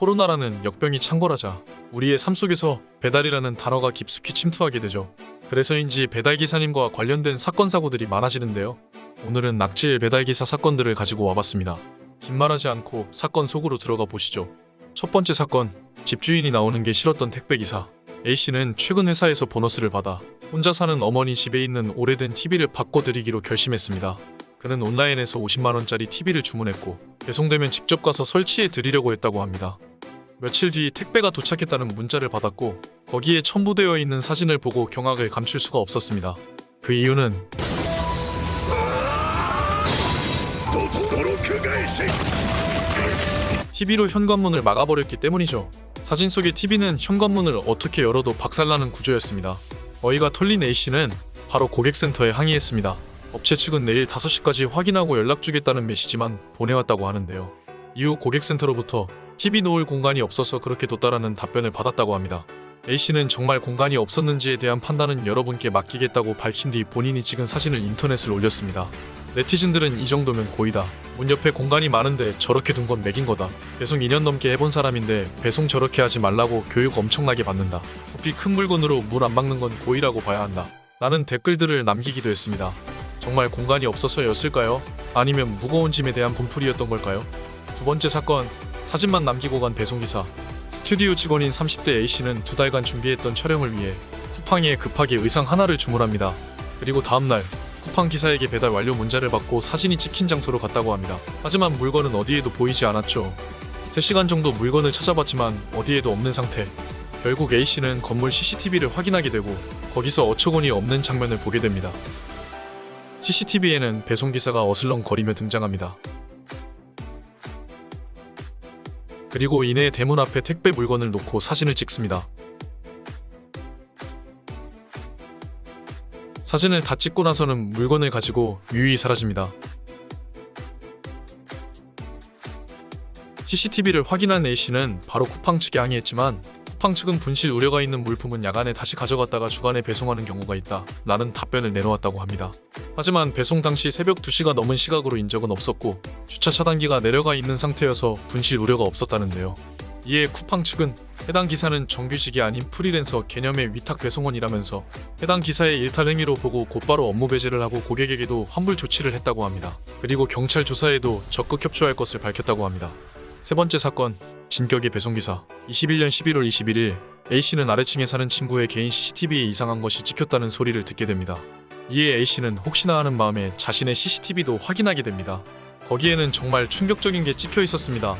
코로나라는 역병이 창궐하자 우리의 삶 속에서 배달이라는 단어가 깊숙이 침투하게 되죠. 그래서인지 배달 기사님과 관련된 사건 사고들이 많아지는데요. 오늘은 낙질 배달 기사 사건들을 가지고 와봤습니다. 긴 말하지 않고 사건 속으로 들어가 보시죠. 첫 번째 사건, 집주인이 나오는 게 싫었던 택배 기사. A 씨는 최근 회사에서 보너스를 받아 혼자 사는 어머니 집에 있는 오래된 TV를 바꿔드리기로 결심했습니다. 그는 온라인에서 50만 원짜리 TV를 주문했고 배송되면 직접 가서 설치해 드리려고 했다고 합니다. 며칠 뒤 택배가 도착했다는 문자를 받았고 거기에 첨부되어 있는 사진을 보고 경악을 감출 수가 없었습니다. 그 이유는 TV로 현관문을 막아버렸기 때문이죠. 사진 속의 TV는 현관문을 어떻게 열어도 박살나는 구조였습니다. 어이가 털린 A씨는 바로 고객센터에 항의했습니다. 업체 측은 내일 5시까지 확인하고 연락 주겠다는 메시지만 보내왔다고 하는데요. 이후 고객센터로부터 TV 놓을 공간이 없어서 그렇게 뒀다라는 답변을 받았다고 합니다. A씨는 정말 공간이 없었는지에 대한 판단은 여러분께 맡기겠다고 밝힌 뒤 본인이 찍은 사진을 인터넷에 올렸습니다. 네티즌들은 이 정도면 고의다. 문 옆에 공간이 많은데 저렇게 둔 건 맥인 거다. 배송 2년 넘게 해본 사람인데 배송 저렇게 하지 말라고 교육 엄청나게 받는다. 부피 큰 물건으로 문안 막는 건 고의라고 봐야 한다. 라는 댓글들을 남기기도 했습니다. 정말 공간이 없어서였을까요? 아니면 무거운 짐에 대한 분풀이였던 걸까요? 두 번째 사건, 사진만 남기고 간 배송기사. 스튜디오 직원인 30대 A씨는 두 달간 준비했던 촬영을 위해 쿠팡에 급하게 의상 하나를 주문합니다. 그리고 다음날 쿠팡 기사에게 배달 완료 문자를 받고 사진이 찍힌 장소로 갔다고 합니다. 하지만 물건은 어디에도 보이지 않았죠. 3시간 정도 물건을 찾아봤지만 어디에도 없는 상태. 결국 A씨는 건물 CCTV를 확인하게 되고 거기서 어처구니 없는 장면을 보게 됩니다. CCTV에는 배송기사가 어슬렁거리며 등장합니다. 그리고 이내 대문 앞에 택배 물건을 놓고 사진을 찍습니다. 사진을 다 찍고 나서는 물건을 가지고 유유히 사라집니다. CCTV를 확인한 A씨는 바로 쿠팡 측에 항의했지만 쿠팡 측은 분실 우려가 있는 물품은 야간에 다시 가져갔다가 주간에 배송하는 경우가 있다 라는 답변을 내놓았다고 합니다. 하지만 배송 당시 새벽 2시가 넘은 시각으로 인적은 없었고 주차 차단기가 내려가 있는 상태여서 분실 우려가 없었다는데요. 이에 쿠팡 측은 해당 기사는 정규직이 아닌 프리랜서 개념의 위탁 배송원이라면서 해당 기사의 일탈 행위로 보고 곧바로 업무 배제를 하고 고객에게도 환불 조치를 했다고 합니다. 그리고 경찰 조사에도 적극 협조할 것을 밝혔다고 합니다. 세 번째 사건, 진격의 배송기사. 21년 11월 21일, A씨는 아래층에 사는 친구의 개인 CCTV에 이상한 것이 찍혔다는 소리를 듣게 됩니다. 이에 A씨는 혹시나 하는 마음에 자신의 CCTV도 확인하게 됩니다. 거기에는 정말 충격적인 게 찍혀 있었습니다.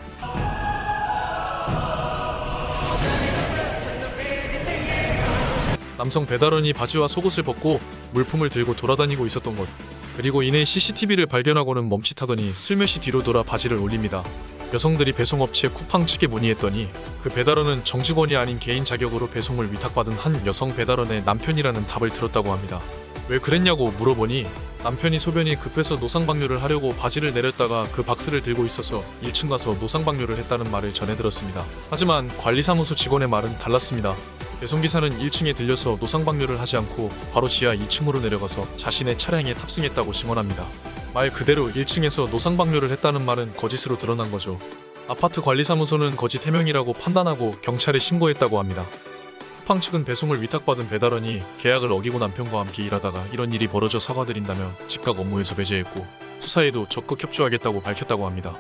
남성 배달원이 바지와 속옷을 벗고 물품을 들고 돌아다니고 있었던 것. 그리고 이내 CCTV를 발견하고는 멈칫하더니 슬며시 뒤로 돌아 바지를 올립니다. 여성들이 배송업체 쿠팡 측에 문의했더니 그 배달원은 정직원이 아닌 개인 자격으로 배송을 위탁받은 한 여성 배달원의 남편이라는 답을 들었다고 합니다. 왜 그랬냐고 물어보니 남편이 소변이 급해서 노상방뇨를 하려고 바지를 내렸다가 그 박스를 들고 있어서 1층 가서 노상방뇨를 했다는 말을 전해 들었습니다. 하지만 관리사무소 직원의 말은 달랐습니다. 배송기사는 1층에 들려서 노상방뇨를 하지 않고 바로 지하 2층으로 내려가서 자신의 차량에 탑승했다고 증언합니다. 말 그대로 1층에서 노상방뇨를 했다는 말은 거짓으로 드러난 거죠. 아파트 관리사무소는 거짓 해명이라고 판단하고 경찰에 신고했다고 합니다. 쿠팡 측은 배송을 위탁받은 배달원이 계약을 어기고 남편과 함께 일하다가 이런 일이 벌어져 사과드린다며 즉각 업무에서 배제했고 수사에도 적극 협조하겠다고 밝혔다고 합니다.